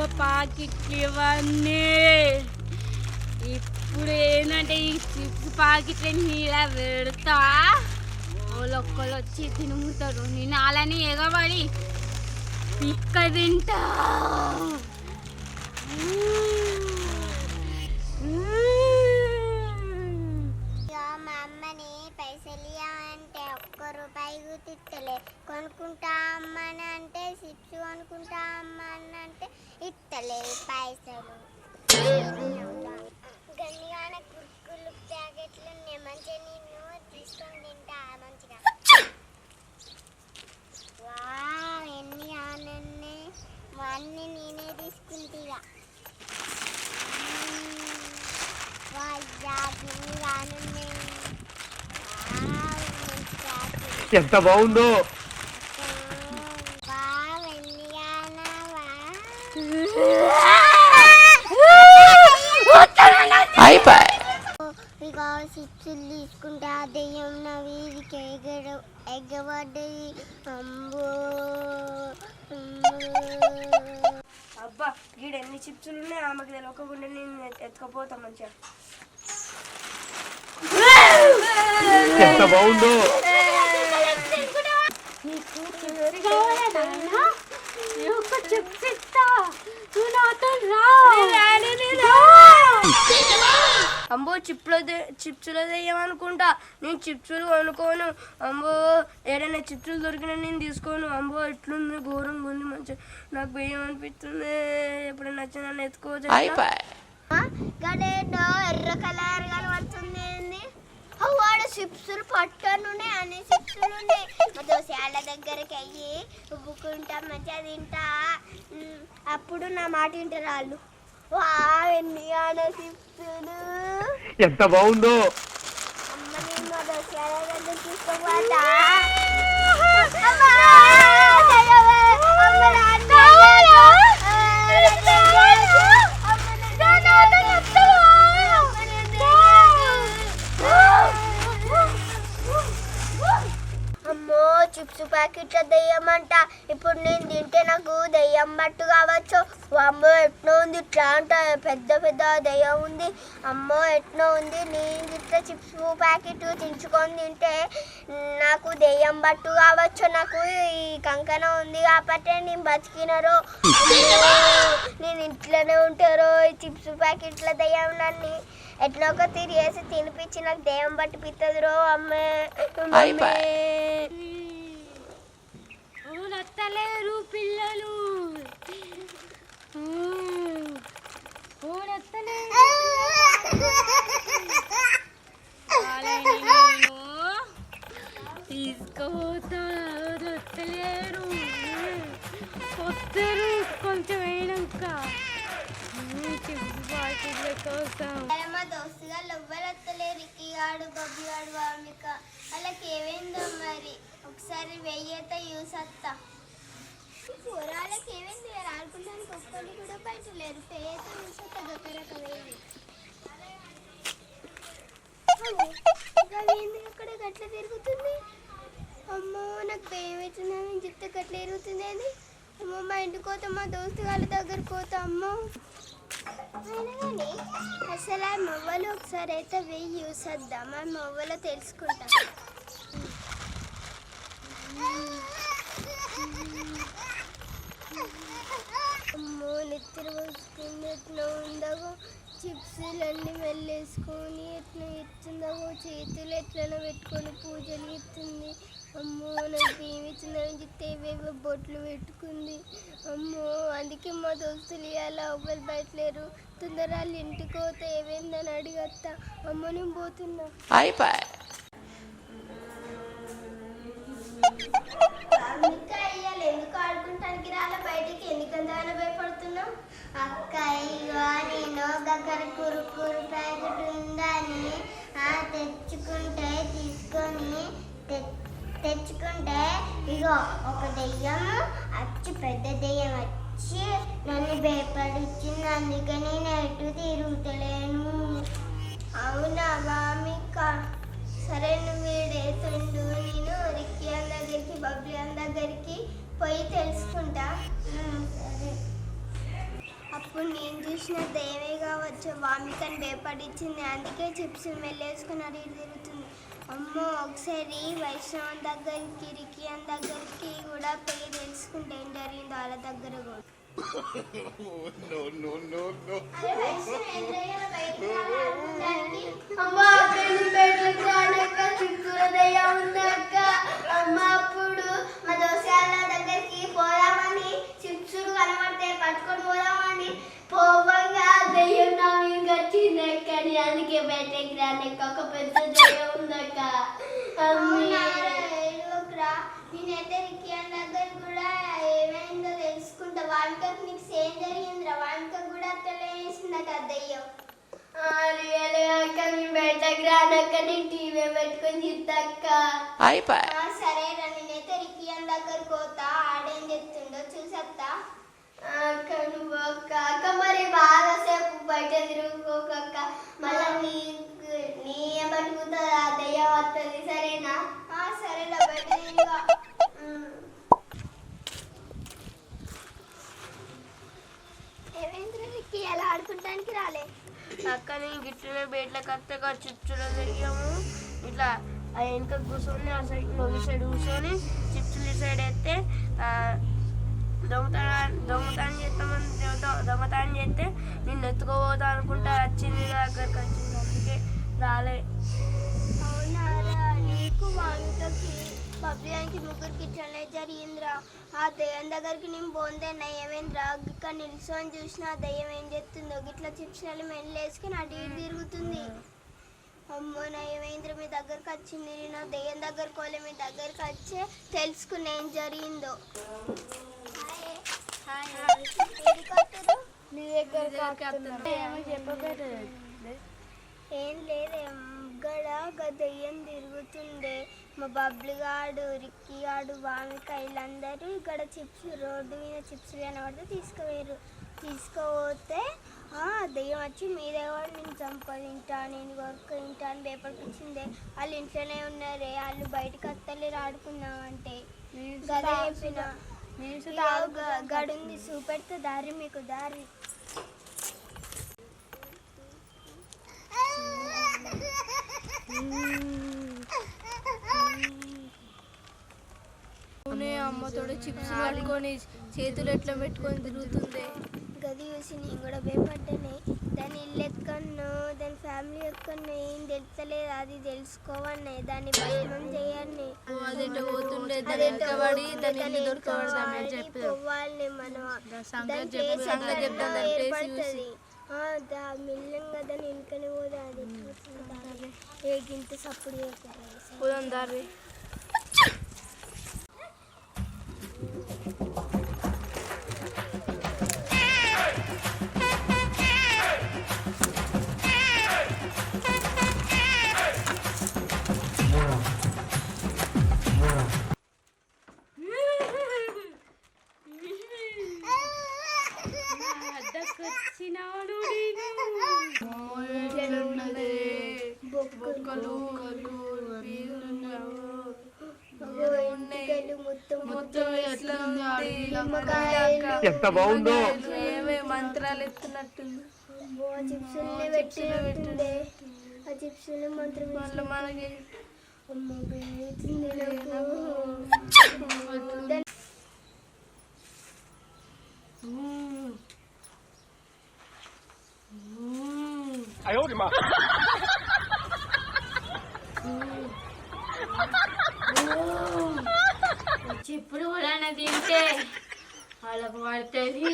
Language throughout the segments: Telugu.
పూల పాకెట్లు ఇవన్నీ. ఇప్పుడు ఏంటంటే ఈ చిప్స్ పాకెట్లని ఇలా పెడతా. వాళ్ళు ఒక్కళ్ళు వచ్చి తినుముతారు నేను అలానే ఎగబడి పిక్క తింటా. రూపాయి కొనుక్కుంటా అమ్మని అంటే చిప్స్ కొనుక్కుంటా అమ్మని అంటే ఇస్తలే పైసలు. గన్నిగాన కుర్కులు ప్యాకెట్లు ఉన్నాయి మంచిగా నేను తీసుకొని తింటా మంచిగా. వా ఎన్ని ఆనన్నే. అన్నీ నేనే తీసుకుంటా ఎంత బాగుందో. ఇక సిప్సులు తీసుకుంటే ఆ దెయ్యం నవి ఇది ఎగడ ఎగబడ్డది అమ్మో అమ్మో. అబ్బా గీడ ఎన్ని చిప్సులు ఉన్నాయి? ఆమెకి తెలియకుండా నేను ఎత్తుకపోతా మంచిగా. ఎంత బాగుందో. నువ్వు నాతో రా అంబో చిప్లో చిప్స్లో తెయ్యమనుకుంటా నేను చిప్సులు కొనుక్కోను. అంబో ఏదైనా చిప్సులు దొరికినా నేను తీసుకోను. అంబో ఎట్లుంది ఘోరంగా ఉంది మంచిగా నాకు భయం అనిపిస్తుంది ఎప్పుడైనా నచ్చిన నన్ను ఎత్తుకోవచ్చు ఎర్ర కలర్ కనబడుతుంది వాడు చిప్సులు పట్టనునే అన్ని చిప్సులు ఉన్నాయి దోశాల దగ్గరికి అయ్యి ఉబ్బుకుంటా మంచిగా తింటా. అప్పుడు నా మాట వింటారు వాళ్ళు వా ఎన్ని ఆడ చిప్సులు. ఎంత బాగుందో. అమ్మ నేను మా దోశాల దగ్గర తీసుకోపోతా చిప్స్ ప్యాకెట్ల దెయ్యమంట. ఇప్పుడు నేను తింటే నాకు దెయ్యం మట్టు కావచ్చు. అమ్మో ఎట్నో ఉంది ఇట్లా అంట పెద్ద పెద్ద దెయ్యం ఉంది. అమ్మో ఎట్నో ఉంది. నేను ఇట్లా చిప్స్ ప్యాకెట్ తించుకొని తింటే నాకు దెయ్యం బట్టు కావచ్చు. నాకు ఈ కంకణ ఉంది కాబట్టి నేను బతికినరు నేను ఇంట్లోనే ఉంటారు ఈ చిప్స్ ప్యాకెట్ల దెయ్యం నన్ను ఎట్లా ఒక తిరిగేసి తినిపించి నాకు దెయ్యం బట్టి పిత్తదురో అమ్మే. లేరు పిల్లలు. ఊరత్తలేరు వాళ్ళని నేను వస్తారు కొంచెం అయినాక. చిప్స్ కోసం మా దోస్తుగా ఎవ్వరు వస్తలేరు రిక్కి గాడు బబ్బి గాడు వామిక. వాళ్ళకి ఏమైందో మరి? ఒకసారి వెయ్యత యూస్ వస్తా కూరగాయలకి ఏమైంది ఆడుకుంటానికి ఆడుకోవడానికి ఒక్కళ్ళు కూడా బయట లేరు. పేత యూస్ వస్తా ఏంది? అక్కడ గట్ల తిరుగుతుంది? అమ్మో నాకు భయం అవుతుందని చెప్తే గట్ల తిరుగుతుంది అని. అమ్మో మా ఇంటికి పోతా మా దోస్తు వాళ్ళ దగ్గర పోతా అమ్మో. అయినా కానీ అసలు ఆ మొవ్వలు ఒకసారి అయితే వెయ్యి యూస్ వద్దాం. ఆ మొవ్వలో తెలుసుకుంటాం అమ్మో నెత్తిన అట్లా ఎట్లా ఉండగో చిప్సులన్నీ వెళ్ళేసుకొని ఎట్లా ఎత్తుందగో చేతులు ఎట్లనో పెట్టుకొని పూజలు ఎత్తుంది అమ్మో నాకు భయం ఇచ్చిందని చెప్తే ఏవేవో బొట్లు పెట్టుకుంది. అమ్మో అందుకే మా దోస్తులు ఇవాళ ఎవ్వరు బయటలేరు. వాళ్ళు ఇంటికి పోతే ఏమైందని అడిగత్తా. అమ్మ నేను పోతున్నా. అయిపోయి ఇవాళ ఎందుకు ఆడుకుంటానికి రాలే బయటికి ఎందుకంత భయపడుతున్నావు అక్క ఇగో ఒకరి కురుకురు ప్యాకెట్ ఉందని ఆ తెచ్చుకుంటే తీసుకొని తె- తెచ్చుకుంటే ఇగో ఒక దెయ్యం అచ్చి పెద్ద దెయ్యం వచ్చి నన్ను భయపడిచ్చింది అందుకని నేను ఎటు తిరుగుతలేను. అవునా వామిక సరే నువ్వు వీడేతుండు నేను రిక్కి అన్న దగ్గరికి బబ్లీ అన్న దగ్గరికి పోయి తెలుసుకుంటా. ఉమ్, సరే చూసిన దయ్యమే కావచ్చు వామికని భయపడిచ్చింది. అందుకే చిప్స్ మెల్లేసుకుని అడిగి తిరుగుతుంది. అమ్మో ఒకసారి వైష్ణవం దగ్గరికి రికియన్ దగ్గరికి కూడా పోయి తెలుసుకుంటే ఏం జరిగిందో వాళ్ళ దగ్గర కూడా. అప్పుడు మా దోశాల దగ్గరికి పోదామని చిప్సులు కనబడితే పట్టుకొని అందుకే బయటకి రానక్క ఒక పెద్ద దయ్యం ఉందక్క. నేనైతే రికియన్ దగ్గర కూడా ఏమైందో తెలుసుకుంటా. వామికకు నీకు సేమ్ జరిగిందిరా వామిక కూడా అట్లనే వేసిందట దయ్యం. బయటకు రానక్క నీకు టీవీ పెట్టుకొని చిత్తక్క సరేరా నేనైతే రికియన్ దగ్గర పోతా. ఆడేం చెప్తుండో చూసత్తా. అక్క అక్క అక్క మరి బాగా సేపు బయట తిరుగుకోకక్క. మళ్ళీ నీ నీ ఏమనుకుంటుంది దయ్యం వస్తుంది సరేనా సరేలా బయట ఎలా ఆడుకుంటానికి రాలే? అక్కని గిట్లనే బయటలో కత్తగా చిప్చులో తిరిగాము ఇట్లా ఆ వెనక కూర్చొని ఆ సైడ్ సైడ్ కూర్చొని చిప్చులు ఈ సైడ్ వేస్తే ఆ, దొంగతనం దొంగతనం చేస్తామని దొంగతనం చేస్తే నిన్ను ఎత్తుకోబోతా అనుకుంటా వచ్చింది నా దగ్గరికి వచ్చింది అందుకే రాలే అవునారా నీకు వామికకి పబ్లియానికి ముగ్గురికి ఇట్లనే జరిగిందిరా ఆ దయ్యం దగ్గరికి నేను పోందే నయ్యమేంద్రా ఇక్కడ నిల్చొని చూసిన ఆ దయ్యం ఏం చేస్తుందో గిట్లా చిప్స్లు మెల్లేసుకుని అటు ఇటు తిరుగుతుంది అమ్మో నయమేంద్ర మీ దగ్గరకు వచ్చింది నేను ఆ దయ్యం దగ్గరకు పోలే మీ దగ్గరకు వచ్చే తెలుసుకుని ఏం జరిగిందో నీ దగ్గర ఏం లేదే గడ గ దెయ్యం తిరుగుతుండే. మా బబ్లు గాడు రిక్కీ గాడు వామిక వీళ్ళందరూ ఇక్కడ చిప్స్ రోడ్డు మీద చిప్స్ కనబడితే తీసుకుపోయారు తీసుకుపోతే ఆ దెయ్యం వచ్చి మీద కూడా నేను చంపదింటా నేను కొరకు తింటా అని ఇచ్చిందే వాళ్ళు ఇంట్లోనే ఉన్నారే వాళ్ళు బయటకు వస్తలేరు ఆడుకుందాం అంటే గదే చెప్పిన. గడుంది చూపెడితే దారి మీకు దారి. అమ్మతోడు చిప్స్ పట్టుకొని చేతులు ఎట్లా పెట్టుకొని తిరుగుతుంది? గది చూసి నేను కూడా భయపడ్డానే. దాని ఇల్లు ఎక్కడనో దాని ఫ్యామిలీ ఎక్కడనో ఏం తెలుస్తలేదు. అది తెలుసుకోవన్నే దాన్ని భస్మం చేయండి అదేంటో పోతుండే దాని వెనకబడి దాని ఇల్లు దొరకబడదాం చెప్పి పోవాలి మనం. సంగతి ఎంత బాగుందో. ఏమే మంత్రాలు ఎత్తున్నట్టుంది? మంత్రం మనకి అమ్మ పెరుగుతుంది నాకు దాని చెప్పులు కూడా తింటే వాళ్ళకు పడుతుంది.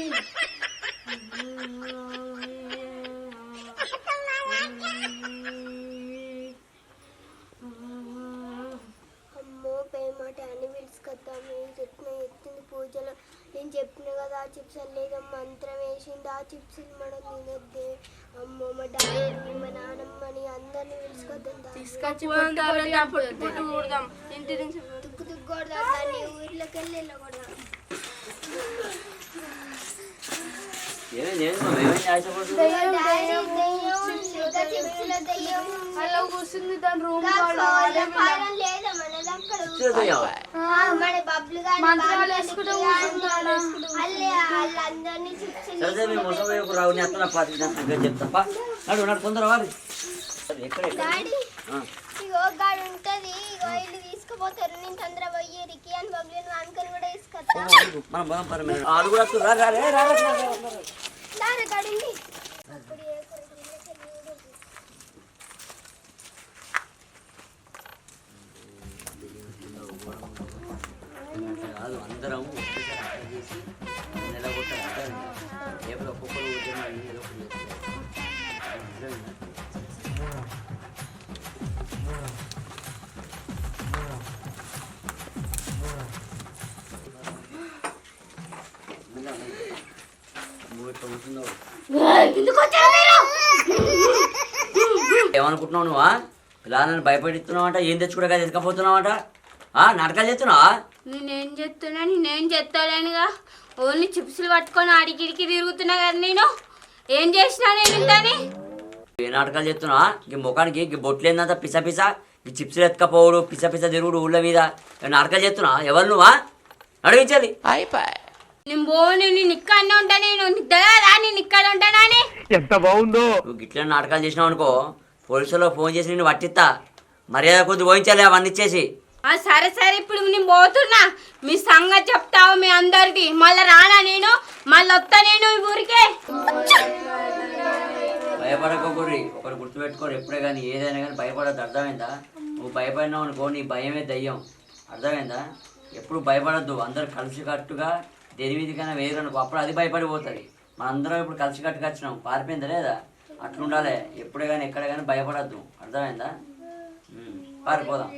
అమ్మో పేమాట అని పిలుచుకొద్దాం నేను చెప్పిన ఎత్తింది పూజలో. నేను చెప్పిన కదా ఆ చిప్స్ లేదో మంత్రం వేసింది. ఆ చిప్స్ మనం తినొద్దే. అమ్మో మా డాడీ నాన్నమ్మని అందరిని. తీసుకొచ్చి పుట్టు కూడదాం. ఇంటి నుంచి కొడదాం దాన్ని ఊర్లోకి వెళ్ళి వెళ్ళకూడదాం అలా కూర్చుంది దాని రూమ్ లేదా రావు నీ అత్తన పాతి నేను చెప్తాపా నడు నడు తొందర వారి. ఎక్కడ ఎక్కడ? డాడీ ఆ. ఇగో గాడు ఉంటది ఇగో ఇల్లు తీసుకుపోతారు నేను తొందర పోయి రికి అని బబ్లు అనుకొని కూడా తీసుకొస్తా. మనం పోదాం పరి మీరు వాళ్ళు కూడా వస్తారు. రా రా రే, రా రా, రా, రా, రా, రా. దాని గడింది అప్పుడు ఏ కొడుకులకి లేదు. కాదు అందరం ఒకేసారి అటాక్ చేసి నిలబొట్టాలి అంటారు ఏదో ఒక్కొక్కరు కూర్చొని ఏదో ఒకటి చేస్తారు. నువ్వు ఇట్లా కూర్చున్నావు. ఎందుకు ఏం తెచ్చుకోవడానికి ఎత్తుకపోతున్నావంట ఆ నాటకాలు చేస్తున్నావా? నేనేం చెప్తున్నా నేనేం చెప్తాలేనుగా ఓన్లీ చిప్స్లు పట్టుకొని ఆడికిడికి తిరుగుతున్నా కదా నేను. ఏం చేసినా నేను ఏ నాటకాలు చేస్తున్నావా? ఈ ముఖానికి ఈ బొట్లు ఏందంత పిస పిస. ఈ చిప్స్లు ఎత్తుకపోవడు పిస పిస తిరుగుడు ఊళ్ళ మీద. ఏ నాటకాలు చేస్తున్నావా? ఎవరు నువ్వా? అడిగించాలి నేను పోను నేను ఇక్కడనే ఉంటా నేను ఇక్కడ ఎంత బాగుందో. నువ్వు గిట్ల నాటకాలు చేసినావు అనుకో పోలీసులో ఫోన్ చేసి నేను పట్టిస్తా మర్యాద కొద్ది పోయించాలి అవన్నీ ఇచ్చేసి. సరే సరే ఇప్పుడు నేను పోతున్నా. మీ సంగతి చెప్తావు మీ అందరికి. మళ్ళీ రానా నేను? మళ్ళీ వస్తా నేను ఈ ఊరికే? భయపడకపోరి ఒకరు గుర్తుపెట్టుకోరు. ఎప్పుడే కానీ ఏదైనా కానీ భయపడద్దు. అర్థమైందా? నువ్వు భయపడినావు అనుకో నీ భయమే దయ్యం. అర్థమైందా? ఎప్పుడు భయపడద్దు. అందరు కలిసికట్టుగా దేని మీదకైనా వేరు అనుకో అప్పుడు అది భయపడిపోతుంది. మనందరం ఇప్పుడు కలిసికట్టుగా వచ్చినాం. పారిపోయిందా లేదా? అట్లుండాలి. ఎప్పుడే కానీ ఎక్కడ కానీ భయపడద్దు. అర్థమైందా? పారిపోదాం.